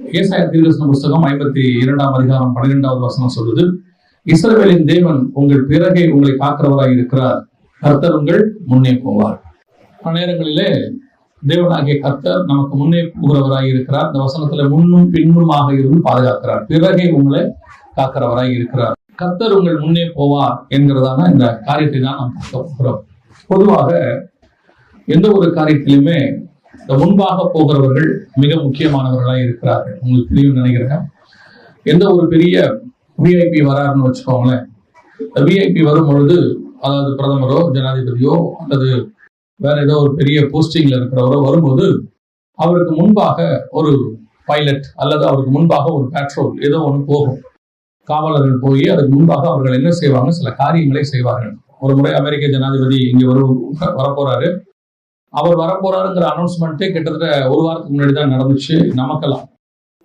ஏசாய தீர்க்கதரிசன புஸ்தகம் ஐம்பத்தி இரண்டாம் அதிகாரம் பன்னிரெண்டாவது வசனம் சொல்வது இஸ்ரவேலின் தேவன் உங்கள் பிறகை உங்களை காக்கிறவராக இருக்கிறார். கர்த்தர் உங்கள் முன்னே போவார். பல நேரங்களிலே தேவனாகிய கர்த்தர் நமக்கு முன்னே போகிறவராக இருக்கிறார். இந்த வசனத்துல முன்னும் பின்னுமாக இருந்து பாதுகாக்கிறார். பிறகை உங்களை காக்கிறவராக இருக்கிறார். கர்த்தர் உங்கள் முன்னே போவார் என்கிறதான இந்த காரியத்தை தான் நாம் பார்க்க போகிறோம். பொதுவாக எந்த ஒரு காரியத்திலுமே இந்த முன்பாக போகிறவர்கள் மிக முக்கியமானவர்களாக இருக்கிறார்கள். உங்களுக்கு தெரியும் நினைக்கிறேன் எந்த ஒரு பெரிய விஐபி வராருன்னு வச்சுக்கோங்களேன். விஐபி வரும் பொழுது அதாவது பிரதமரோ ஜனாதிபதியோ அல்லது வேற ஏதோ ஒரு பெரிய போஸ்டிங்ல இருக்கிறவரோ வரும்போது அவருக்கு முன்பாக ஒரு பைலட் அல்லது அவருக்கு முன்பாக ஒரு பேட்ரோல் ஏதோ ஒன்று போகும். காவலர்கள் போய் அதுக்கு முன்பாக அவர்கள் என்ன செய்வாங்க? சில காரியங்களை செய்வார்கள். ஒரு முறை அமெரிக்க ஜனாதிபதி இங்கே வரு வரப்போறாரு. அவர் வரப்போறாருங்கிற அனௌன்ஸ்மெண்ட்டே கிட்டத்தட்ட ஒரு வாரத்துக்கு முன்னாடி தான் நடந்துச்சு நமக்கெல்லாம்.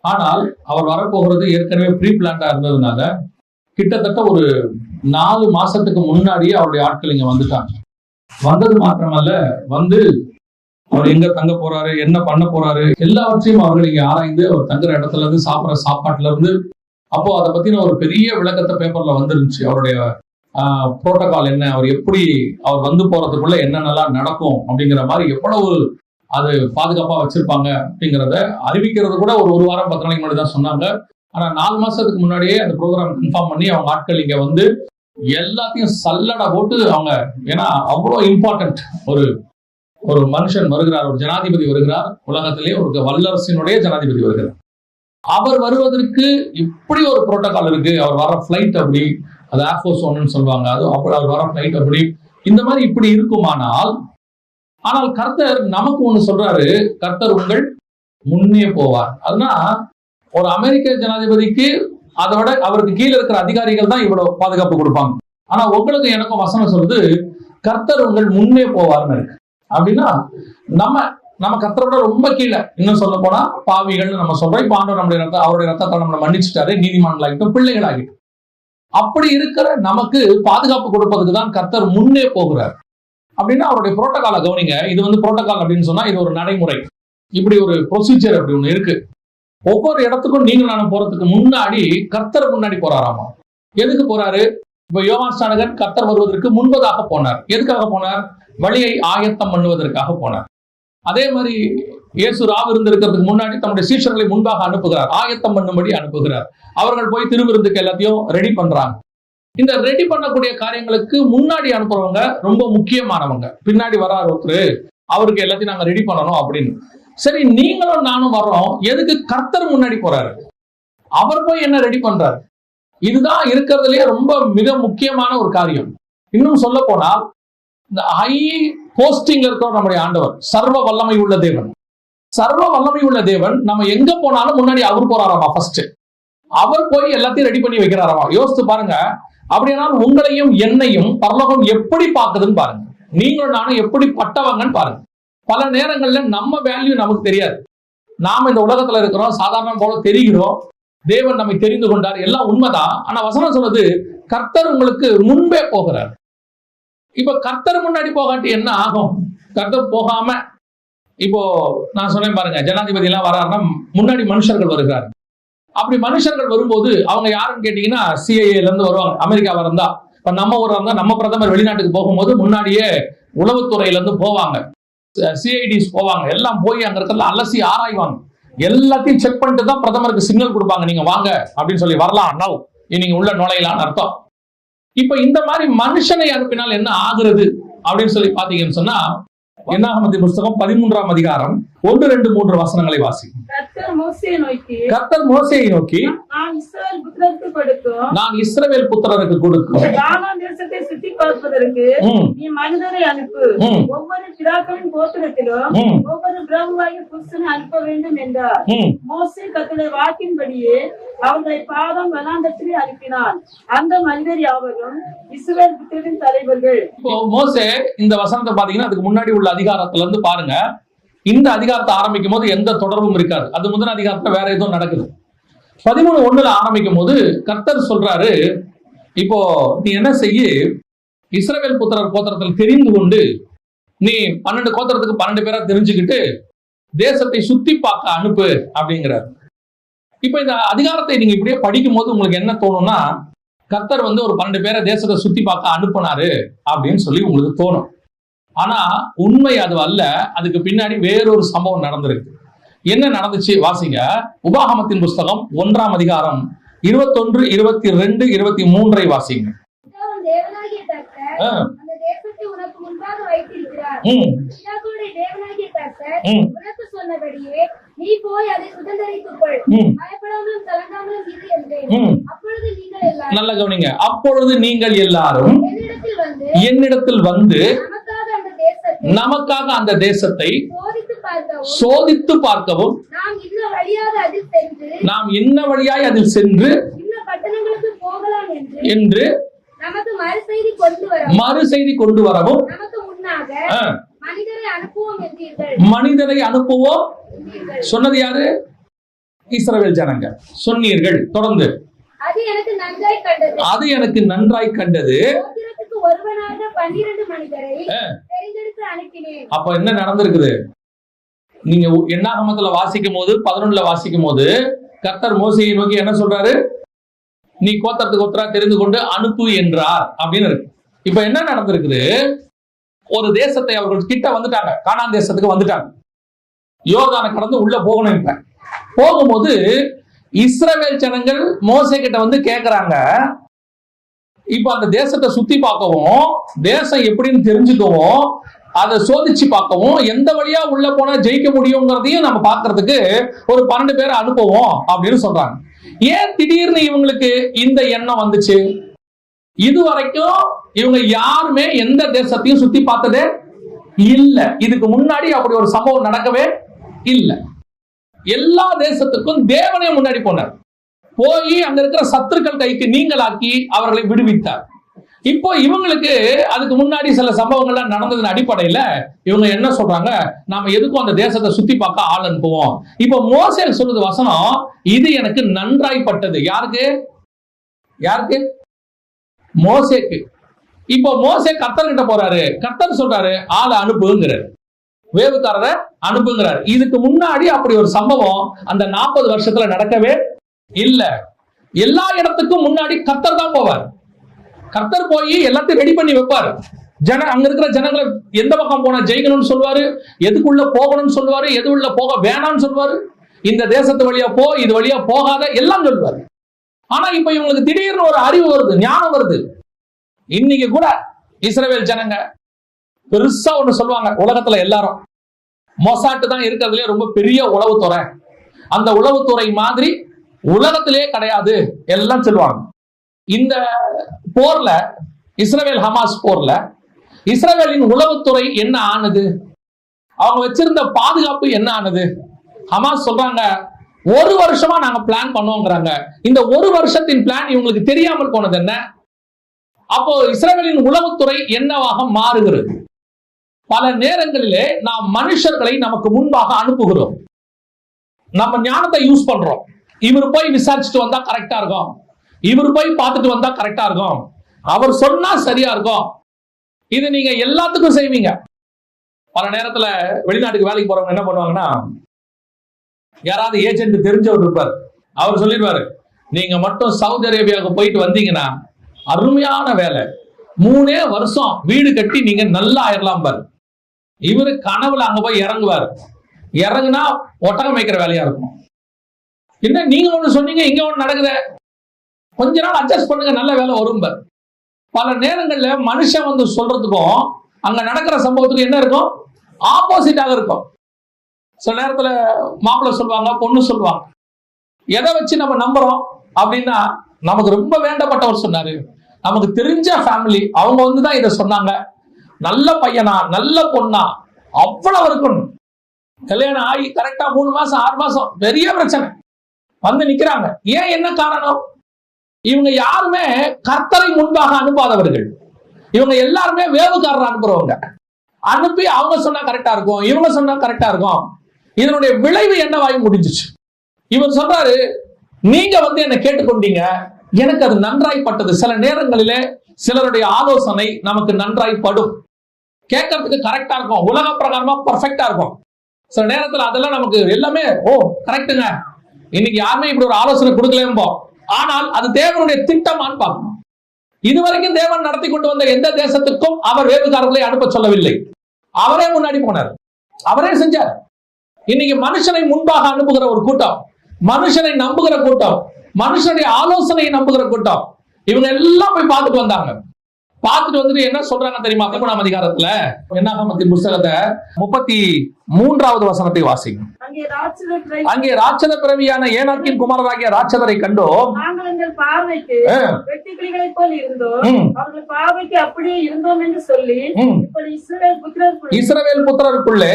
ஆனால் அவர் வரப்போகிறது ஏற்கனவே ப்ரீ பிளான்டா இருந்ததுனால கிட்டத்தட்ட ஒரு நாலு மாசத்துக்கு முன்னாடியே அவருடைய ஆட்கள் இங்க வந்துட்டாங்க. வந்தது மாத்திரமல்ல வந்து அவர் எங்க தங்க போறாரு என்ன பண்ண போறாரு எல்லாவற்றையும் அவர்கள் இங்க ஆராய்ந்து அவர் தங்குற இடத்துல இருந்து சாப்பிட்ற சாப்பாட்டுல இருந்து அப்போ அதை பத்தின ஒரு பெரிய விளக்கத்தை பேப்பர்ல வந்துருந்துச்சு அவருடைய புரோட்டோகால் என்ன? அவர் எப்படி அவர் வந்து போறதுக்குள்ள என்னென்னலாம் நடக்கும் அப்படிங்கிற மாதிரி எவ்வளவு அது பாதுகாப்பாக வச்சிருப்பாங்க அப்படிங்கிறத அறிவிக்கிறது கூட ஒரு ஒரு வாரம் பத்து நாளைக்கு முன்னாடி தான் சொன்னாங்க. ஆனால் நாலு மாசத்துக்கு முன்னாடியே அந்த ப்ரோக்ராம் கன்ஃபார்ம் பண்ணி அவங்க ஆட்கள் இங்கே வந்து எல்லாத்தையும் சல்லடை போட்டு அவங்க ஏன்னா அவ்வளோ இம்பார்ட்டன்ட் ஒரு ஒரு மனுஷன் வருகிறார் ஒரு ஜனாதிபதி வருகிறார். உலகத்திலே ஒரு வல்லரசினுடைய ஜனாதிபதி வருகிறார். அவர் வருவதற்கு இப்படி ஒரு புரோட்டோகால் இருக்கு. அவர் வர ஃப்ளைட் அப்படி அது ஏர்ஃபோர்ஸ் ஒன்னு சொல்லுவாங்க. அது அப்படி அவர் வர ஃபிளைட் அப்படி. இந்த மாதிரி இப்படி இருக்குமானால் ஆனால் கர்த்தர் நமக்கு ஒண்ணு சொல்றாரு. கர்த்தர் உங்கள் முன்னே போவார். அதுனா ஒரு அமெரிக்க ஜனாதிபதிக்கு அதை விட அவருக்கு கீழே இருக்கிற அதிகாரிகள் தான் இவ்வளவு பாதுகாப்பு கொடுப்பாங்க. ஆனா உங்களுக்கு எனக்கும் வசனம் சொல்றது கர்த்தர் உங்கள் முன்னே போவார்னு இருக்கு. அப்படின்னா நம்ம நம்ம கர்த்தரோட ரொம்ப கீழே. இன்னும் சொல்ல போனா பாவிகள்னு நம்ம சொல்றோம். இப்ப ஆண்டவர் நம்முடைய ரத்த அவருடைய ரத்தத்தை நம்மளை மன்னிச்சுட்டாரு. நீதிமன்றங்களாகிட்டும் பிள்ளைகளாகிட்டோம். அப்படி இருக்கிற நமக்கு பாதுகாப்பு கொடுப்பதுக்கு தான் கர்த்தர் முன்னே போகிறார். அப்படின்னா அவருடைய புரோட்டோகாலை கவனிங்க. இது வந்து புரோட்டோகால் அப்படின்னு சொன்னா இது ஒரு நடைமுறை. இப்படி ஒரு ப்ரொசீஜர் அப்படி ஒன்று இருக்கு. ஒவ்வொரு இடத்துக்கும் நீங்க நானும் போறதுக்கு முன்னாடி கர்த்தர் முன்னாடி போறாராமா? எதுக்கு போறாரு? இப்ப யோகான் ஸ்நானகன் கர்த்தர் வருவதற்கு முன்பதாக போனார். எதுக்காக போனார்? வழியை ஆயத்தம் பண்ணுவதற்காக போனார். அதே மாதிரி இயேசு ராவிருந்திருக்கிறதுக்கு முன்னாடி தன்னுடைய சீஷர்களை முன்பாக அனுப்புகிறார். ஆயத்தம் பண்ணும்படி அனுப்புகிறார். அவர்கள் போய் திருவிருந்துக்கு எல்லாத்தையும் ரெடி பண்றாங்க. இந்த ரெடி பண்ணக்கூடிய காரியங்களுக்கு முன்னாடி அனுப்புறவங்க ரொம்ப முக்கியமானவங்க. பின்னாடி வராரு ஒருத்தர் அவருக்கு எல்லாத்தையும் நாங்க ரெடி பண்ணணும் அப்படின்னு. சரி நீங்களும் நானும் வர்றோம். எதுக்கு கர்த்தர் முன்னாடி போறாரு? அவர் போய் என்ன ரெடி பண்றாரு? இதுதான் இருக்கிறதுலயே ரொம்ப மிக முக்கியமான ஒரு காரியம். இன்னும் சொல்ல போனால் இந்த ஹை போஸ்டிங்ல இருக்கிற நம்முடைய ஆண்டவர் சர்வ வல்லமை உள்ள தேவன். சர்வ வல்லமை உள்ள தேவன் நம்ம எங்க போனாலும் முன்னாடி அவர் போறாராமா ஃபர்ஸ்ட் அவர் போய் எல்லாத்தையும் ரெடி பண்ணி வைக்கிறாராமா? யோசித்து பாருங்க. அப்படியானால் உங்களையும் என்னையும் பரலோகம் எப்படி பார்க்குதுன்னு பாருங்க. நீங்களும் நானும் எப்படி பட்டவங்கன்னு பாருங்க. பல நேரங்கள்ல நம்ம வேல்யூ நமக்கு தெரியாது. நாம இந்த உலகத்துல இருக்கிறோம் சாதாரண போல தெரிகிறோம். தேவன் நம்மை தெரிந்து கொண்டார். எல்லாம் உண்மைதான். ஆனா வசனம் சொன்னது கர்த்தர் உங்களுக்கு முன்பே போகிறார். இப்ப கர்த்தர் முன்னாடி போகாட்டி என்ன ஆகும்? கர்த்தர் போகாம இப்போ நான் சொன்னேன் பாருங்க ஜனாதிபதி எல்லாம் வராருன்னா முன்னாடி மனுஷர்கள் வருகிறார் அப்படி மனுஷர்கள் வரும்போது அவங்க யாருன்னு கேட்டீங்கன்னா சிஐஏல இருந்து வருவாங்க அமெரிக்காவா இருந்தா. இப்ப நம்ம ஊரா இருந்தா நம்ம பிரதமர் வெளிநாட்டுக்கு போகும்போது முன்னாடியே உளவுத்துறையில இருந்து போவாங்க சிஐடிஸ் போவாங்க எல்லாம் போய் அங்க இடத்துல அலசி ஆராய்வாங்க. எல்லாத்தையும் செக் பண்ணிட்டு தான் பிரதமருக்கு சிக்னல் கொடுப்பாங்க நீங்க வாங்க அப்படின்னு சொல்லி வரலாம் நவ் நீங்க உள்ள நுழையலாம்னு அர்த்தம். இப்ப இந்த மாதிரி மனுஷனை அனுப்பினால் என்ன ஆகுறது? அப்படின்னு சொல்லி பாத்தீங்கன்னு சொன்னா என்னாகமதி புஸ்தகம் பதிமூன்றாம் அதிகாரம் ஒன்று ரெண்டு மூன்று வசனங்களை வாசி கர்த்தர் மோசேயை நோக்கி கர்த்தர் மோசையை நோக்கி நான் இஸ்ரவேல் புத்திரருக்கு கொடுக்கும். தேசத்தை சுத்தி பார்ப்பதற்கு நீ மனிதரை அனுப்பு. ஒவ்வொரு பிதாக்களின் கோத்திரத்திலும் ஒவ்வொரு பிரபுவாகிய புருஷனை அனுப்ப வேண்டும் என்றார். மோசே கத்துடைய வாக்கின்படியே அவர்களை பாதம் வனாந்தத்திலே அனுப்பினான். அந்த மனிதர் யாவரும் இஸ்ரவேல் புத்திரின் தலைவர்கள். மோசே இந்த வசனத்தை பாத்தீங்கன்னா அதுக்கு முன்னாடி உள்ள அதிகாரத்துல இருந்து பாருங்க. இந்த அதிகாரத்தை ஆரம்பிக்கும் போது எந்த தொடர்பும் இருக்காது. அது முதல் அதிகாரத்துல வேற எதுவும் நடக்குது. பதிமூணு ஒண்ணுல ஆரம்பிக்கும் போது கர்த்தர் சொல்றாரு இப்போ நீ என்ன செய்ய? இஸ்ரவேல் புத்திரர் கோத்திரத்தில் தெரிந்து கொண்டு நீ பன்னெண்டு கோத்திரத்துக்கு பன்னெண்டு பேரா தெரிஞ்சுக்கிட்டு தேசத்தை சுத்தி பார்க்க அனுப்பு அப்படிங்கிறார். இப்ப இந்த அதிகாரத்தை நீங்க இப்படியே படிக்கும் போது உங்களுக்கு என்ன தோணும்னா கர்த்தர் வந்து ஒரு பன்னெண்டு பேரை தேசத்தை சுத்தி பார்க்க அனுப்புனாரு அப்படின்னு சொல்லி உங்களுக்கு தோணும். ஆனா உண்மை அது அல்ல. அதுக்கு பின்னாடி வேறொரு சம்பவம் நடந்திருக்கு. என்ன நடந்துச்சு? வாசிங்க. உபாகமத்தின் புஸ்தகம் ஒன்றாம் அதிகாரம் இருபத்தொன்று இருபத்தி ரெண்டு இருபத்தி மூன்றை வாசிங்க நல்ல கவனிங்க. அப்பொழுது நீங்கள் எல்லாரும் என்னிடத்தில் வந்து என்னிடத்தில் வந்து நமக்காக அந்த தேசத்தை நமக்காக அந்த தேசத்தை சோதித்து பார்க்கவும் நாம் இன்ன என்ன வழியாய் அதில் சென்று என்று மறு செய்தி கொண்டு வரவும் மனிதரை அனுப்புவோம். சொன்னது யாரு? இஸ்ரவேல் ஜனங்க சொன்னீர்கள். தொடர்ந்து. அது எனக்கு நன்றாய் கண்டது. அப்ப என்ன நடந்திருக்குது? நீங்க எண்ணாகமத்துல வாசிக்கும் போது பதினொன்னுல வாசிக்கும் போது கர்த்தர் மோசையை நோக்கி என்ன சொல்றாரு? நீ கோத்தரத்துக்கு ஒத்தரா தெரிந்து கொண்டு அனுப்பு என்றார் அப்படின்னு இருக்கு. இப்ப என்ன நடந்திருக்குது? ஒரு தேசத்தை அவர்கள் கிட்ட வந்துட்டாங்க. காணான் தேசத்துக்கு வந்துட்டாங்க. யோகான கடந்து உள்ள போகணும் இப்ப. போகும்போது இஸ்ரவேல் ஜனங்கள் மோசை கிட்ட வந்து கேக்குறாங்க இப்ப அந்த தேசத்தை சுத்தி பார்க்கவும் தேசம் எப்படின்னு தெரிஞ்சுக்கவும் அதை சோதிச்சு பார்க்கவும் எந்த வழியா உள்ள போனா ஜெயிக்க முடியுங்கிறதையும் நம்ம பார்க்கறதுக்கு ஒரு பன்னெண்டு பேரை அனுப்புவோம் அப்படின்னு சொல்றாங்க. ஏன் திடீர்னு இவங்களுக்கு இந்த எண்ணம் வந்துச்சு? இது வரைக்கும் இவங்க யாருமே எந்த தேசத்தையும் சுத்தி பார்த்ததே இல்ல. இதுக்கு முன்னாடி அப்படி ஒரு சம்பவம் நடக்கவே இல்லை. எல்லா தேசத்துக்கும் தேவனே முன்னாடி போனார். போய் அங்க இருக்கிற சத்துருக்கள் கைக்கு நீங்களாக்கி அவர்களை விடுவித்தார். இப்போ இவங்களுக்கு அதுக்கு முன்னாடி சில சம்பவங்கள்லாம் நடந்ததன் அடிப்படையில இவங்க என்ன சொல்றாங்க? நாம எதுக்கும் அந்த தேசத்தை சுத்தி பார்க்க ஆள் அனுப்புவோம். இப்போ மோசல் சொல்லுது வசனம் இது எனக்கு நன்றாய்ப்பட்டது. யாருக்கு? யாருக்கு? மோசேக்கு. இப்போ மோசே கத்தர் கிட்ட போறாரு. கத்தர் சொல்றாரு ஆளை அனுப்புங்கிறாரு. வேவுக்காரரை அனுப்புங்கிறார். இதுக்கு முன்னாடி அப்படி ஒரு சம்பவம் அந்த நாற்பது வருஷத்துல நடக்கவே இல்ல. எல்லா இடத்துக்கும் முன்னாடி கர்த்தர் தான் போவார். கத்தர் போய் எல்லாத்தையும் ரெடி பண்ணி வைப்பார். ஜன அங்க இருக்கிற ஜனங்களை எந்த பக்கம் போனா ஜெயிக்கணும்னு சொல்லுவாரு? எதுக்குள்ள போகணும்னு சொல்லுவாரு? எது உள்ள போக வேணாம்னு சொல்லுவாரு? இந்த தேசத்து வழியா போ இது வழியா போகாத எல்லாம் சொல்லுவாரு. ஆனா இப்ப இவங்களுக்கு திடீர்னு ஒரு அறிவு வருது ஞானம் வருது. இன்னைக்கு கூட இஸ்ரேவேல் ஜனங்க பெருசா ஒண்ணு சொல்லுவாங்க உலகத்துல எல்லாரும். மொசாட்டு தான் இருக்கிறதுலே ரொம்ப பெரிய உளவுத்துறை. அந்த உளவுத்துறை மாதிரி உலகத்திலே கிடையாது எல்லாம் சொல்லுவாங்க. இந்த போர்ல இஸ்ரேல் ஹமாஸ் போர்ல இஸ்ரேலின் உளவுத்துறை என்ன ஆனது? அவங்க வச்சிருந்த பாதுகாப்பு என்ன ஆனது? ஹமாஸ் சொல்றாங்க ஒரு வருஷமா நாங்க பிளான் பண்ணுவோங்கிறாங்க இந்த ஒரு வருஷத்தின் பிளான் இவங்களுக்கு தெரியாமல் போனது என்ன? அப்போ இஸ்ரேலின் உளவுத்துறை என்னவாக மாறுகிறது? பல நேரங்களிலே நாம் மனுஷர்களை நமக்கு முன்பாக அனுப்புகிறோம். நம்ம ஞானத்தை யூஸ் பண்றோம். இவர் போய் விசாரிச்சுட்டு வந்தா கரெக்டா இருக்கும். இவர் போய் பார்த்துட்டு வந்தா கரெக்டா இருக்கும். அவர் சொன்னா சரியா இருக்கும். இது நீங்க எல்லாத்துக்கும் செய்வீங்க. பல நேரத்துல வெளிநாட்டுக்கு வேலைக்கு போறவங்க என்ன பண்ணுவாங்கன்னா யாராவது ஏஜென்ட் தெரிஞ்சவர் இருப்பார். அவர் சொல்லிடுவாரு நீங்க மட்டும் சவுதி அரேபியாவுக்கு போயிட்டு வந்தீங்கன்னா அருமையான வேலை. மூணே வருஷம் வீடு கட்டி நீங்க நல்லா ஆயிரலாம் பாரு. இவரு கனவுல அங்க போய் இறங்குவார். இறங்குனா ஒட்டகம் வைக்கிற வேலையா இருக்கும். என்ன நீங்க ஒண்ணு சொன்னீங்க இங்க ஒண்ணு நடக்குது? கொஞ்ச நாள் அட்ஜஸ்ட் பண்ணுங்க நல்ல வேலை வரும் பல நேரங்களில் மனுஷன் வந்து சொல்றதுக்கும் அங்க நடக்கிற சம்பவத்துக்கும் என்ன இருக்கும்? ஆப்போசிட்டாக இருக்கும். சில நேரத்தில் மாப்பிள்ளை சொல்லுவாங்க பொண்ணு சொல்லுவாங்க. எதை வச்சு நம்ம நம்புறோம் அப்படின்னா நமக்கு ரொம்ப வேண்டப்பட்டவர் சொன்னாரு. நமக்கு தெரிஞ்ச ஃபேமிலி அவங்க வந்து தான் இதை சொன்னாங்க. நல்ல பையனா நல்ல பொண்ணா அவ்வளவு இருக்கணும். கல்யாணம் ஆகி கரெக்டா மூணு மாசம் ஆறு மாசம் பெரிய பிரச்சனை. வந்து நிக்கிறாங்க. ஏன் என்ன காரணம்? இவங்க யாருமே கர்த்தரை முன்பாக அனுப்பாதவர்கள். இவங்க எல்லாருமே வேவுக்காரர் அனுப்புறவங்க. அனுப்பி அவங்க சொன்னா கரெக்டா இருக்கும் இவங்க சொன்னா கரெக்டா இருக்கும். இதனுடைய விளைவு என்னவாகி முடிஞ்சிச்சு? இவர் சொல்றாரு நீங்க வந்து என்ன கேட்டுக்கொண்டீங்க. எனக்கு அது நன்றாய்ப்பட்டது. சில நேரங்களிலே சிலருடைய ஆலோசனை நமக்கு நன்றாய்ப்படும். கேட்கறதுக்கு கரெக்டா இருக்கும். உலக பிரகாரமா பர்ஃபெக்டா இருக்கும். சில நேரத்துல அதெல்லாம் நமக்கு எல்லாமே ஓ கரெக்டுங்க இன்னைக்கு யாருமே இப்படி ஒரு ஆலோசனை கொடுக்கலம்போ. ஆனால் அது தேவனுடைய திட்டமான்னு பார்க்கணும். இதுவரைக்கும் தேவன் நடத்தி கொண்டு வந்த எந்த தேசத்துக்கும் அவர் வேறுகாரர்களை அனுப்ப சொல்லவில்லை. அவரே முன்னாடி போனார். அவரே செஞ்சார். இன்னைக்கு மனுஷனை முன்பாக அனுப்புகிற ஒரு கூட்டம் மனுஷனை நம்புகிற கூட்டம் மனுஷனுடைய ஆலோசனையை நம்புகிற கூட்டம் இவங்க எல்லாம் போய் பார்த்துட்டு வந்தாங்க. பார்த்துட்டு வந்துட்டு என்ன சொல்றாங்க தெரியுமா? பதிமூணாம் அதிகாரத்துல என்னாகமத்தின் புஸ்தகத்தை முப்பத்தி மூன்றாவது வசனத்தை வாசிங்க. அங்கே ராட்சத பிறவியான ஏனாக்கின் குமாரராகிய ராட்சதரை கண்டோம் பார்வைக்கு அப்படியே இருந்தோம் என்று சொல்லி இஸ்ரவேல் புத்திரருக்குள் இஸ்ரவேல் புத்திரருக்குள்ளே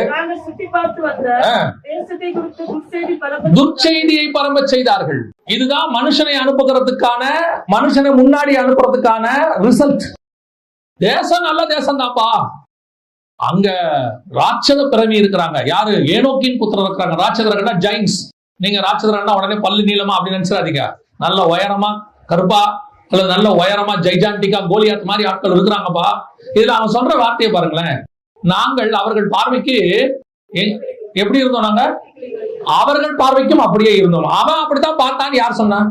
துர்ச்செய்தியை பரம்ப செய்தார்கள். இதுதான் மனுஷனை அனுப்புகிறதுக்கான மனுஷனை முன்னாடி அனுப்புறதுக்கான ரிசல்ட் தேசம் நல்ல தேசம் தான்ப்பா அங்க ராட்சத பிறவி இருக்கிறாங்க. யாரு? ஏனோக்கின் புத்திரர் இருக்கிறாங்க. ராட்சதர்கள்னா ஜைன்ஸ். நீங்க ராட்சதர்கள்னா உடனே பல்லு நீளமா அப்படின்னு நினைச்சிடாதீங்க. நல்ல உயரமா கருப்பா அல்லது நல்ல உயரமா ஜெய்ஜாண்டிக்கா கோலியாத் மாதிரி ஆட்கள் இருக்கிறாங்கப்பா. இதுல அவன் சொல்ற வார்த்தையை பாருங்களேன். நாங்கள் அவர்கள் பார்வைக்கு எப்படி இருந்தோம் நாங்க? அவர்கள் பார்வைக்கும் அப்படியே இருந்தோம். அவன் அப்படித்தான் பார்த்தான்னு யார் சொன்னான்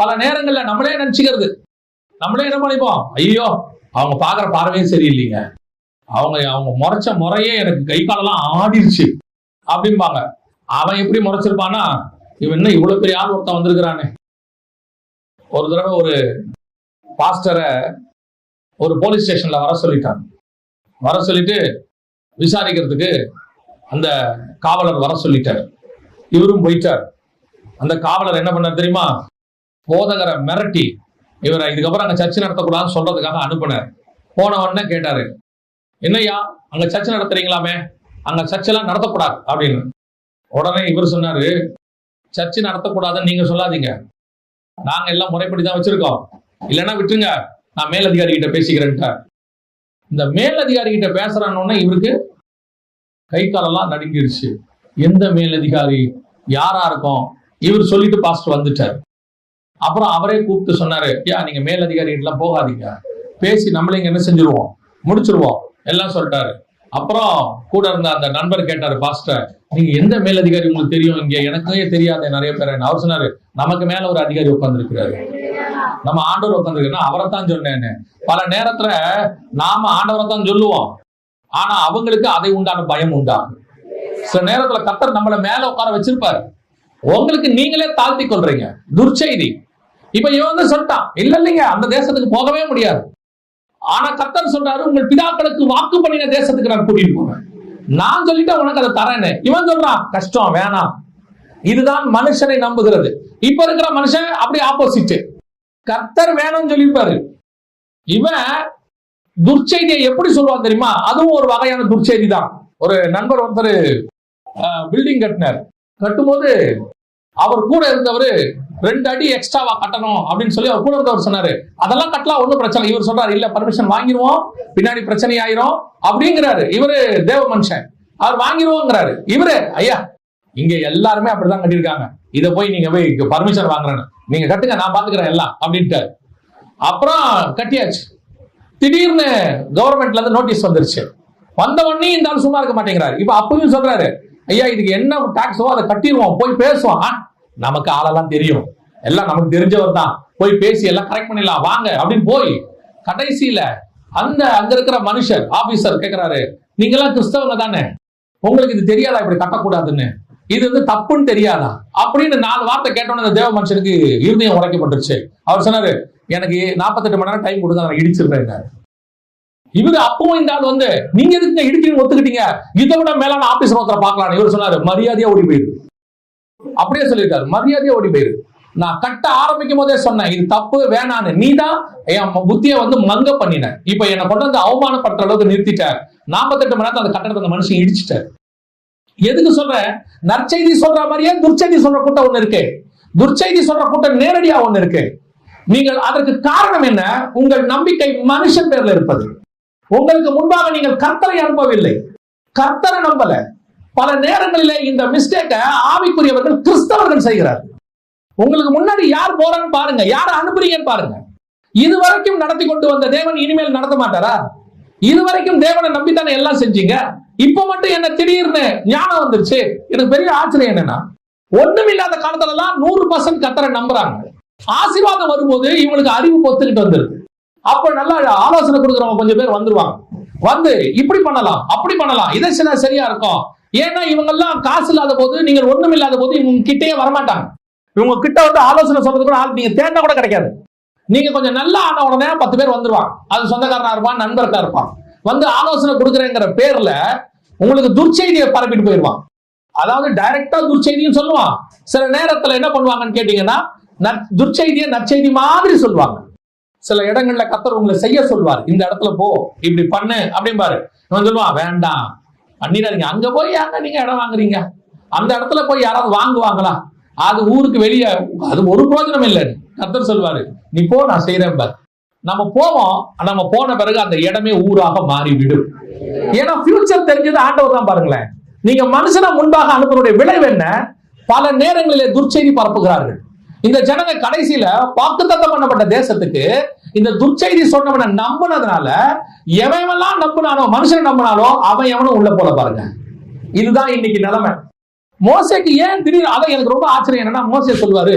பல நேரங்கள்ல நம்மளே நினைச்சுக்கிறது. நம்மளே என்ன பண்ணிப்போம்? ஐயோ அவங்க பாக்குற பார்வையும் சரியில்லைங்க. அவங்க அவங்க முறைச்ச முறையே எனக்கு கை காலெல்லாம் ஆடிருச்சு. அப்படிம்பாங்க. அவன் எப்படி முறைச்சிருப்பானா இவன் என்ன இவ்வளவு பெரிய ஆள் ஒருத்தன் வந்திருக்கிறானே. ஒரு தடவை ஒரு பாஸ்டரை ஒரு போலீஸ் ஸ்டேஷன்ல வர சொல்லிட்டாங்க வர சொல்லிட்டு விசாரிக்கிறதுக்கு அந்த காவலர் வர சொல்லிட்டார். இவரும் போயிட்டார். அந்த காவலர் என்ன பண்ணார் தெரியுமா? போதகரை மிரட்டி இவரை இதுக்கப்புறம் அங்கே சர்ச்சை நடத்தக்கூடாதுன்னு சொல்றதுக்காக அனுப்புனார். போன உடனே கேட்டாரு என்னய்யா? அங்க சர்ச்சை நடத்துறீங்களாமே? அங்க சர்ச்செல்லாம் நடத்தக்கூடாது அப்படின்னு. உடனே இவர் சொன்னாரு சர்ச்சை நடத்தக்கூடாதுன்னு நீங்க சொல்லாதீங்க. நாங்க எல்லாம் முறைப்படி தான் வச்சிருக்கோம். இல்லைன்னா விட்டுருங்க. நான் மேலதிகாரி கிட்ட பேசிக்கிறேன்ட்ட. இந்த மேலதிகாரி கிட்ட பேசுறான்னு இவருக்கு கை காலெல்லாம் நடுங்கிருச்சு. எந்த மேலதிகாரி? யாரா இருக்கும்? இவர் சொல்லிட்டு பாஸ்ட் வந்துட்டார். அப்புறம் அவரே கூப்பிட்டு சொன்னாரு யா நீங்க மேலதிகாரி கிட்டலாம் போகாதீங்க. பேசி நம்மளே இங்க என்ன செஞ்சிருவோம்? முடிச்சிருவோம். எல்லாம் சொல்லிட்டாரு. அப்புறம் கூட இருந்த அந்த நண்பர் கேட்டாரு பாஸ்டர் நீங்க எந்த மேலதிகாரி உங்களுக்கு தெரியும்? இங்க எனக்கே தெரியாத நிறைய பேர். அவர் சொன்னாரு நமக்கு மேல ஒரு அதிகாரி உட்கார்ந்துருக்கிறாரு. நம்ம ஆண்டவர் உட்காந்துருக்கா அவரை தான் சொன்னேன்னு பல நேரத்துல நாம ஆண்டவரை தான் சொல்லுவோம். ஆனா அவங்களுக்கு அதை உண்டான பயம் உண்டாகும். சில நேரத்துல கத்தர் நம்மள மேல உட்கார வச்சிருப்பாரு. உங்களுக்கு நீங்களே தாழ்த்தி கொள்றீங்க. துர்ச்செய்தி. இப்ப இவன் வந்து சொல்லிட்டான் இல்ல இல்லைங்க அந்த தேசத்துக்கு போகவே முடியாது. ஆனா கத்தர் சொல்றாரு உங்கள் பிதாக்களுக்கு வாக்கு பண்ணின தேசத்துக்கு நான் கூட்டிட்டு போவேன். நான் சொல்லிட்டேன் உனக்கு அதை தரேன்னு இவன் சொல்றான் கஷ்டம் வேணாம். இதுதான் மனுஷனை நம்புகிறது. இப்ப இருக்கிற மனுஷன் அப்படி ஆப்போசிட் கர்த்தர் வேணும்னு சொல்லியிருப்பாரு. இவன் துர்ச்செய்தியை எப்படி சொல்லுவான் தெரியுமா? அதுவும் ஒரு வகையான துர்ச்செய்தி தான். ஒரு நண்பர் ஒருத்தர் பில்டிங் கட்டினார். கட்டும்போது அவர் கூட இருந்தவர் ரெண்டு அடி எக்ஸ்ட்ராவா கட்டணும் அப்படின்னு சொல்லி அவர் கூட இருந்தவர் சொன்னாரு. அதெல்லாம் கட்டலாம் ஒன்றும் பிரச்சனை இவர் சொல்றாரு இல்ல பர்மிஷன் வாங்கிடுவோம் பின்னாடி பிரச்சனை ஆயிரும். அப்படிங்கிறாரு. இவரு தேவ மனுஷன். அவர் வாங்கிடுவோங்கிறாரு இவரு ஐயா இங்க எல்லாருமே அப்படிதான் கட்டியிருக்காங்க. இதை போய் நீங்க போய் பர்மிஷன் வாங்குறேன்னு. நீங்க கட்டுங்க நான் பாத்துக்கிறேன் எல்லாம். அப்படின்ட்டு அப்புறம் கட்டியாச்சு. திடீர்னு கவர்மெண்ட்ல இருந்து நோட்டீஸ் வந்துருச்சு. வந்த உடனே இந்த ஆள் சும்மா இருக்க மாட்டேங்கிறாரு. இப்ப அப்பவும் சொல்றாரு ஐயா இதுக்கு என்ன டாக்ஸோ அதை கட்டிடுவோம் போய் பேசுவான் நமக்கு ஆளெல்லாம் தெரியும். எல்லாம் நமக்கு தெரிஞ்சவர் தான். போய் பேசி எல்லாம் கரெக்ட் பண்ணிடலாம். வாங்க அப்படின்னு போய் கடைசியில அந்த அங்க இருக்கிற மனுஷர் ஆபீசர் கேட்கிறாரு நீங்க எல்லாம் கிறிஸ்தவங்க தானே? உங்களுக்கு இது தெரியாதா? இப்படி கட்டக்கூடாதுன்னு. இது வந்து தப்புன்னு தெரியாதா? அப்படின்னு நாலு வார்த்தை கேட்டோன்னு அந்த தேவ மனுஷனுக்கு இருதயம் உரைக்கப்பட்டுருச்சு அவர் சொன்னாரு எனக்கு நாற்பத்தெட்டு மணி நேரம் டைம் கொடுங்க நான் இடிச்சிருக்கேன் இவரு அப்பவும் இந்த ஆள் வந்து நீங்க எதுக்கு இடிக்கணும்னு ஒத்துக்கிட்டீங்க? இதை விட மேலான ஆபீசர் ஒருத்தரை பார்க்கலாம் இவர் சொன்னாரு மரியாதையா ஓடி போயிரு. அப்படியே சொல்லியிருக்காரு. மரியாதையை ஓடி போயிரு. நான் கட்ட ஆரம்பிக்கும் போதே சொன்னேன் இது தப்பு வேணான்னு. நீ தான் என் புத்தியை வந்து மங்க பண்ணின. இப்ப என்னை கொண்டு வந்து அவமானப்படுற அளவுக்கு நிறுத்திட்டார் நாற்பத்தெட்டு மணி நேரத்தை அந்த கட்டடத்தை அந்த மனுஷன் இடிச்சிட்டார் எதுக்கு சொல்றேன் நற்செய்தி சொல்ற மாதிரியே துர்ச்செய்தி சொல்ற கூட்டம் ஒண்ணு இருக்கு. துர்ச்செய்தி சொல்ற கூட்டம் நேரடியா ஒண்ணு இருக்கு. நீங்கள் அதற்கு காரணம் என்ன? உங்கள் நம்பிக்கை மனுஷன் பேர்ல இருப்பது. உங்களுக்கு முன்பாக நீங்கள் கர்த்தரை அனுப்பவில்லை. கர்த்தரை நம்பல. பல நேரங்களிலே இந்த மிஸ்டேக்கை ஆவிக்குரியவர்கள் கிறிஸ்தவர்கள் செய்கிறார்கள். உங்களுக்கு முன்னாடி யார் போறான்னு பாருங்க. யார அனுப்புறீங்கன்னு பாருங்க. இதுவரைக்கும் நடத்தி கொண்டு வந்த தேவன் இனிமேல் நடத்த மாட்டாரா? இதுவரைக்கும் தேவனை நம்பித்தானே எல்லாம் செஞ்சீங்க? இப்ப மட்டும் என்ன திடீர்னு ஞானம் வந்துருச்சு? எனக்கு பெரிய ஆச்சரியம் என்னன்னா ஒண்ணும் இல்லாத காலத்துல எல்லாம் நூறு பர்சன்ட் கத்தரை நம்புறாங்க. ஆசீர்வாதம் வரும்போது இவங்களுக்கு அறிவு பொத்துக்கிட்டு வந்துருது. அப்ப நல்லா ஆலோசனை கொடுக்குறவங்க கொஞ்சம் பேர் வந்துருவாங்க. வந்து இப்படி பண்ணலாம் அப்படி பண்ணலாம். இதை சில சரியா இருக்கும். ஏன்னா இவங்க எல்லாம் காசு இல்லாத போது நீங்கள் ஒண்ணும் இல்லாத போது இவங்க கிட்டே வரமாட்டாங்க. இவங்க கிட்ட வந்து ஆலோசனை சொல்றதுக்கு ஆள் நீங்க தேடினா கூட கிடைக்காது. நீங்க கொஞ்சம் நல்லா ஆன உடனே பத்து பேர் வந்துருவாங்க. அது சொந்தக்காரனா இருப்பான் நண்பர்களா இருப்பான். வந்து ஆலோசனை கொடுக்குறேங்கிற பேர்ல உங்களுக்கு துர்ச்செய்தியை பரப்பிட்டு போயிடுவான். அதாவது டைரக்டா துர்ச்செய்தியும் சொல்லுவான். சில நேரத்துல என்ன பண்ணுவாங்கன்னு கேட்டீங்கன்னா நற்- துர்ச்செய்தியை நற்செய்தி மாதிரி சொல்லுவாங்க. சில இடங்கள்ல கத்தர் உங்களை செய்ய சொல்வார். இந்த இடத்துல போ இப்படி பண்ணு அப்படிம்பாரு. இவன் சொல்லுவான் வேண்டாம். பண்ணிடாதீங்க. அங்க போய் அங்க நீங்க இடம் வாங்குறீங்க? அந்த இடத்துல போய் யாராவது வாங்குவாங்களா? அது ஊருக்கு வெளியே அது ஒரு பிரோஜனம் இல்லை. கத்தர் சொல்வாரு நீ போ நான் செய்யறேன் பார். நம்ம போவோம் நம்ம போன பிறகு அந்த இடமே ஊராக மாறிவிடும். ஏன்னா ஃபியூச்சர் தெரிஞ்சது ஆண்டவர் தான் பாருங்களேன். நீங்க மனுஷனை முன்பாக அனுப்புறதுடைய விளைவு என்ன? பல நேரங்களிலே துர்ச்செய்தி பரப்புகிறார்கள். இந்த ஜனங்க கடைசியில வாக்குத்தத்தம் பண்ணப்பட்ட தேசத்துக்கு இந்த துர்ச்செய்தி சொன்னவனை நம்பினதுனால எவெல்லாம் நம்பினானோ மனுஷனை நம்பினாலோ அவன் எவனும் உள்ள போல பாருங்க. இதுதான் இன்னைக்கு நிலைமை. மோசைக்கு ஏன் திடீர் அதை எனக்கு ரொம்ப ஆச்சரியம் என்னன்னா மோசே சொல்வாரு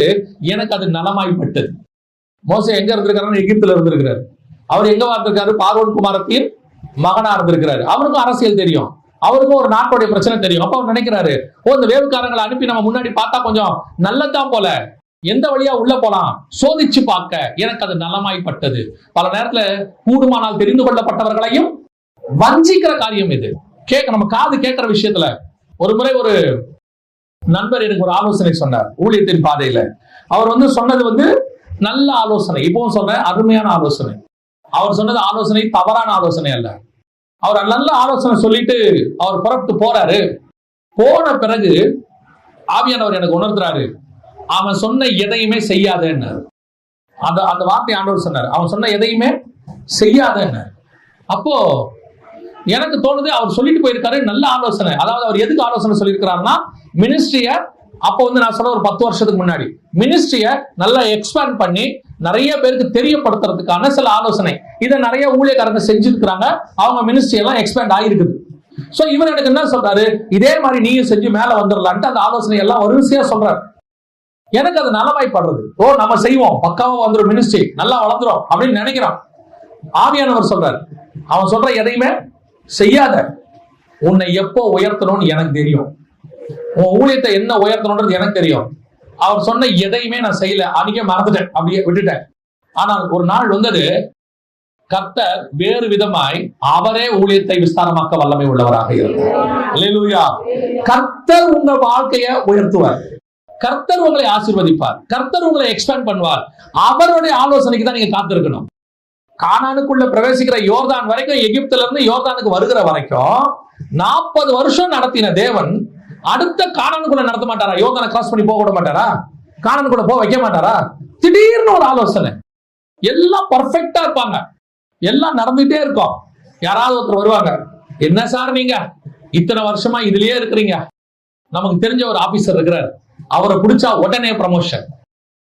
எனக்கு அது நலமாய்ப்பட்டது. மோசை எங்க இருந்திருக்காருன்னு எகிப்துல இருந்திருக்கிறார். அவர் எங்க இருந்திருக்காரு பார்வன் குமாரத்தின் மகனா இருந்திருக்கிறாரு. அவருக்கும் அரசியல் தெரியும். அவருக்கும் ஒரு நாட்டுடைய பிரச்சனை தெரியும். அப்ப அவர் நினைக்கிறாரு ஓ இந்த வேவுக்காரங்களை அனுப்பி நம்ம முன்னாடி பார்த்தா கொஞ்சம் நல்லதான் போல. எந்த வழியா உள்ள போலாம்? சோதிச்சு பார்க்க. எனக்கு அது நலமாய்ப்பட்டது. பல நேரத்துல கூடுமானால் தெரிந்து கொள்ளப்பட்டவர்களையும் வஞ்சிக்கிற காரியம் இது. கேட்க நம்ம காது கேட்கிற விஷயத்துல ஒரு முறை ஒரு நண்பர் எனக்கு ஒரு ஆலோசனை சொன்னார் ஊழியத்தின் பாதையில. அவர் வந்து சொன்னது வந்து நல்ல ஆலோசனை. இப்பவும் சொன்ன அருமையான ஆலோசனை. அவர் சொன்னது ஆலோசனை தவறான ஆலோசனை அல்ல. அவர் நல்ல ஆலோசனை சொல்லிட்டு அவர் புறப்பட்டு போறாரு. போன பிறகு ஆவியானவர் எனக்கு உணர்த்துறாரு அவன் சொன்ன எதையுமே செய்யாதேன்னு அந்த அந்த வார்த்தை ஆண்டவர் சொன்னார். அவன் சொன்ன எதையுமே செய்யாதேன்னு. அப்போ எனக்கு தோணுது அவர் சொல்லிட்டு போயிருக்காரு நல்ல ஆலோசனை. அதாவது அவர் எதுக்கு ஆலோசனை சொல்லியிருக்கிறாருன்னா மினிஸ்ட்ரிய அப்போ வந்து நான் சொன்ன ஒரு பத்து வருஷத்துக்கு முன்னாடி மினிஸ்ட்ரிய நல்லா எக்ஸ்பேண்ட் பண்ணி நிறைய பேருக்கு தெரியப்படுத்துறதுக்கான சில ஆலோசனை. இதை நிறைய ஊழியக்காரங்க செஞ்சிருக்கிறாங்க. அவங்க மினிஸ்ட்ரி எல்லாம் எக்ஸ்பேண்ட் ஆகிருக்குது சோ இவர் எனக்கு என்ன சொல்றாரு? இதே மாதிரி நீயும் செஞ்சு மேல வந்துடலான்ட்டு அந்த ஆலோசனை எல்லாம் வரிசையா சொல்றாரு. எனக்கு அது நலவாய்ப்படுறது. ஓ நம்ம செய்வோம். பக்காவா வந்துடும் மினிஸ்ட்ரி நல்லா வளர்ந்துரும் அப்படின்னு நினைக்கிறான். ஆவியானவர் சொல்றாரு. அவன் சொல்ற எதையுமே செய்யாத. உன்னை எப்போ உயர்த்தணும்னு எனக்கு தெரியும். உன் ஊழியத்தை என்ன உயர்த்தணும்ன்றது எனக்கு தெரியும். அவர் சொன்ன எதையுமே நான் செய்யல. அன்னைக்கே மறந்துட்டேன். அப்படியே விட்டுட்டேன். ஆனால் ஒரு நாள் வந்தது கர்த்தர் வேறு விதமாய் அவரே ஊழியத்தை விஸ்தாரமாக்க வல்லமை உள்ளவராக இருந்தார். கர்த்தர் உங்க வாழ்க்கையை உயர்த்துவார். கர்த்தர் உங்களை ஆசீர்வதிப்பார். கர்த்தர் உங்களை எக்ஸ்பேண்ட் பண்ணுவார். அவருடைய ஆலோசனைக்கு தான் நீங்க காத்திருக்கணும். கானானுக்குள்ள பிரவேசிக்கிற யோர்தான் வரைக்கும் எகிப்துல இருந்து யோர்தானுக்கு வருகிற வரைக்கும் நாற்பது வருஷம் நடத்தின தேவன் அடுத்த கானானுக்குள்ள நடத்த மாட்டாரா? யோர்தானை கிராஸ் பண்ணி போக விட மாட்டாரா? கானானுக்குள்ள போக வைக்க மாட்டாரா? திடீர்னு ஒரு ஆலோசனை. எல்லாம் பர்ஃபெக்டா இருப்பாங்க. எல்லாம் நடந்துட்டே இருக்கும். யாராவது ஒருத்தர் வருவாங்க என்ன சார் நீங்க? இத்தனை வருஷமா இதுலயே இருக்கிறீங்க. நமக்கு தெரிஞ்ச ஒரு ஆபீசர் இருக்கிறார். அவரை பிடிச்சா உடனே ப்ரமோஷன்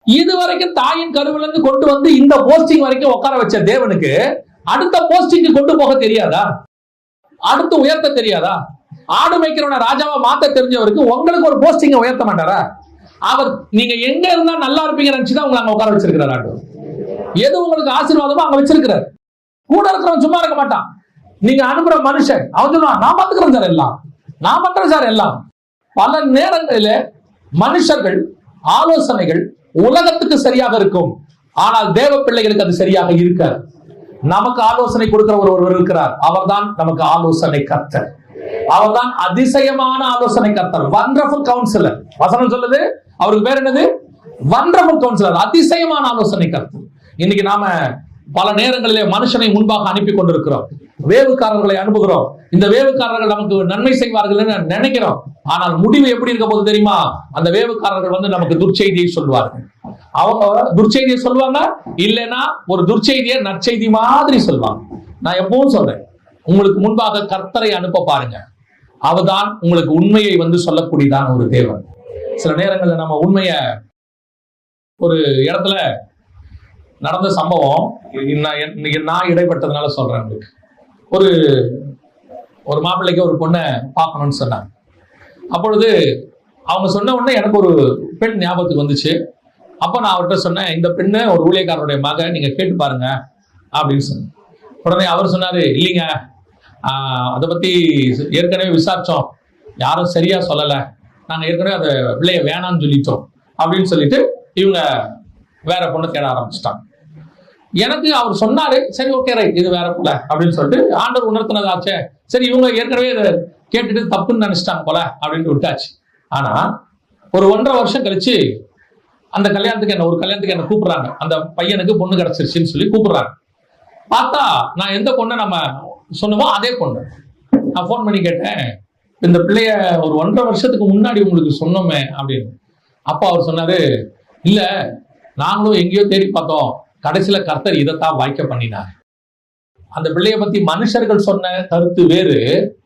இது வரைக்கும் தாயின் கருவில இருந்து கொண்டு வந்து இந்த போஸ்டிங் வரைக்கும் உட்கார வச்ச தேவனுக்கு அடுத்த போஸ்டிங்க்கு கொண்டு போக தெரியாதா? அடுத்து உயர்த்த தெரியாதா? ஆடு மேய்க்கிறவன ராஜாவா மாத்த தெரிஞ்சவருக்கு உங்களுக்கு ஒரு போஸ்டிங்க உயர்த்த மாட்டாரா? அவர் நீங்க எங்க இருந்தா நல்லா இருப்பீங்க நினைச்சுதான் உங்களை அங்க உட்கார வச்சிருக்கிறார் ஆண்டு. எது உங்களுக்கு ஆசீர்வாதமோ அங்க வச்சிருக்கிறார். கூட இருக்கிறவன் சும்மா இருக்க மாட்டான். நீங்க அனுப்புற மனுஷன் அவன் சொல்லுவான் நான் பாத்துக்கிறேன் சார் எல்லாம். நான் பண்றேன் சார் எல்லாம். பல நேரங்களில மனுஷர்கள் ஆலோசனைகள் உலகத்துக்கு சரியாக இருக்கும். ஆனால் தேவ பிள்ளைகளுக்கு அது சரியாக இருக்காது. நமக்கு ஆலோசனை கொடுக்கிற ஒரு ஒருவர் இருக்கிறார். அவர்தான் நமக்கு ஆலோசனை கர்த்தர். அவர்தான் அதிசயமான ஆலோசனை கர்த்தர். வண்டர்ஃபுல் கவுன்சிலர் வசனம் சொல்லுது. அவருக்கு பேர் என்னது? வண்டர்ஃபுல் கவுன்சிலர் அதிசயமான ஆலோசனை கர்த்தர். இன்னைக்கு நாம பல நேரங்களிலே மனுஷனை முன்பாக அனுப்பி கொண்டிருக்கிறோம். வேவுக்காரர்களை அனுப்புகிறோம். இந்த வேவுக்காரர்கள் நமக்கு நன்மை செய்வார்கள் நினைக்கிறோம். ஆனால் முடிவு எப்படி இருக்க போது தெரியுமா? அந்த வேவுக்காரர்கள் வந்து நமக்கு துர்ச்செய்தியை சொல்வார்கள். அவங்க துர்ச்செய்தியை சொல்லுவாங்க இல்லைன்னா ஒரு துர்ச்செய்தியை நற்செய்தி மாதிரி சொல்லுவாங்க நான் எப்பவும் சொல்றேன் உங்களுக்கு முன்பாக கர்த்தரை அனுப்ப பாருங்க. அவதான் உங்களுக்கு உண்மையை வந்து சொல்லக்கூடியதான ஒரு தேவன். சில நேரங்களில் நம்ம உண்மைய ஒரு இடத்துல நடந்த சம்பவம் நான் நான் இடைப்பட்டதுனால சொல்றேன் உங்களுக்கு. ஒரு ஒரு மாப்பிள்ளைக்கு ஒரு பொண்ணை பார்க்கணும்னு சொன்னாங்க. அப்பொழுது அவங்க சொன்ன உடனே எனக்கு ஒரு பெண் ஞாபகத்துக்கு வந்துச்சு. அப்போ நான் அவர்கிட்ட சொன்னேன் இந்த பெண்ணு ஒரு ஊழியக்காரருடைய மக நீங்கள் கேட்டு பாருங்க அப்படின்னு சொன்னேன். உடனே அவர் சொன்னார் இல்லைங்க அதை பற்றி ஏற்கனவே விசாரித்தோம் யாரும் சரியாக சொல்லலை. நாங்கள் ஏற்கனவே அந்த பிள்ளைய வேணாம்னு சொல்லிட்டோம் அப்படின்னு சொல்லிட்டு இவங்க வேற பொண்ணு தேட ஆரம்பிச்சிட்டாங்க. எனக்கு அவர் சொன்னாரு சரி ஓகே ரைட் இது வேற போல அப்படின்னு சொல்லிட்டு ஆண்டவர் உணர்த்தினதாச்சே. சரி இவங்க ஏற்கனவே இதை கேட்டுட்டு தப்புன்னு நினைச்சிட்டாங்க போல அப்படின்னு விட்டாச்சு. ஆனா ஒரு ஒன்றரை வருஷம் கழிச்சு அந்த கல்யாணத்துக்கு என்ன ஒரு கல்யாணத்துக்கு என்ன கூப்பிடுறாங்க. அந்த பையனுக்கு பொண்ணு கிடைச்சிருச்சுன்னு சொல்லி கூப்பிடுறாங்க. பார்த்தா நான் எந்த பொண்ணை நம்ம சொன்னமோ அதே பொண்ணு. நான் ஃபோன் பண்ணி கேட்டேன் இந்த பிள்ளைய ஒரு ஒன்றரை வருஷத்துக்கு முன்னாடி உங்களுக்கு சொன்னோமே அப்படின்னு. அப்பா அவர் சொன்னாரு இல்ல நாங்களும் எங்கேயோ தேடி பார்த்தோம். கடைசியில கர்த்தர் இதைத்தான் வாய்க்க பண்ணினார். அந்த பிள்ளைய பத்தி மனுஷர்கள் சொன்ன கருத்து வேறு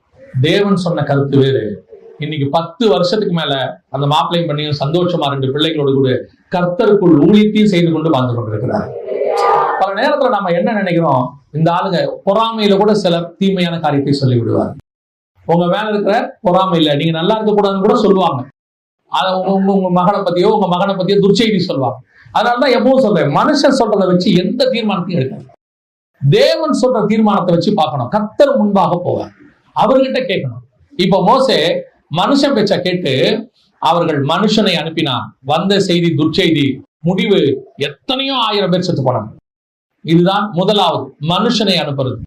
தேவன் சொன்ன கருத்து வேறு. இன்னைக்கு பத்து வருஷத்துக்கு மேல அந்த மாப்பிள்ளையும் பண்ணியும் சந்தோஷமா ரெண்டு பிள்ளைகளோடு கூட கர்த்தருக்குள் ஊழியத்தையும் செய்து கொண்டு வாழ்ந்து கொண்டிருக்கிறார். பல நேரத்துல நம்ம என்ன நினைக்கிறோம்? இந்த ஆளுங்க பொறாமையில கூட சிலர் தீமையான காரியத்தை சொல்லி விடுவார் உங்க மேல இருக்கிற பொறாமையில நீங்க நல்லா இருக்க கூடாதுன்னு கூட சொல்லுவாங்க. அத உங்க உங்க- உங்க மகனை பத்தியோ உங்க மகனை பத்தியோ துர்ச்செய்தி சொல்லுவாங்க. அதனாலதான் எப்பவும் சொல்றேன் மனுஷன் சொல்றதை வச்சு எந்த தீர்மானத்தையும் எடுக்காது. தேவன் சொல்ற தீர்மானத்தை வச்சு பார்க்கணும். கத்தர் முன்பாக போவார். அவர்கிட்ட கேட்கணும். இப்ப மோசே மனுஷன் பேச்ச கேட்டு அவர்கள் மனுஷனை அனுப்பினான் வந்த செய்தி துர்ச்செய்தி முடிவு எத்தனையோ ஆயிரம் பேர் செத்து போனாங்க. இதுதான் முதலாவது மனுஷனை அனுப்புறது.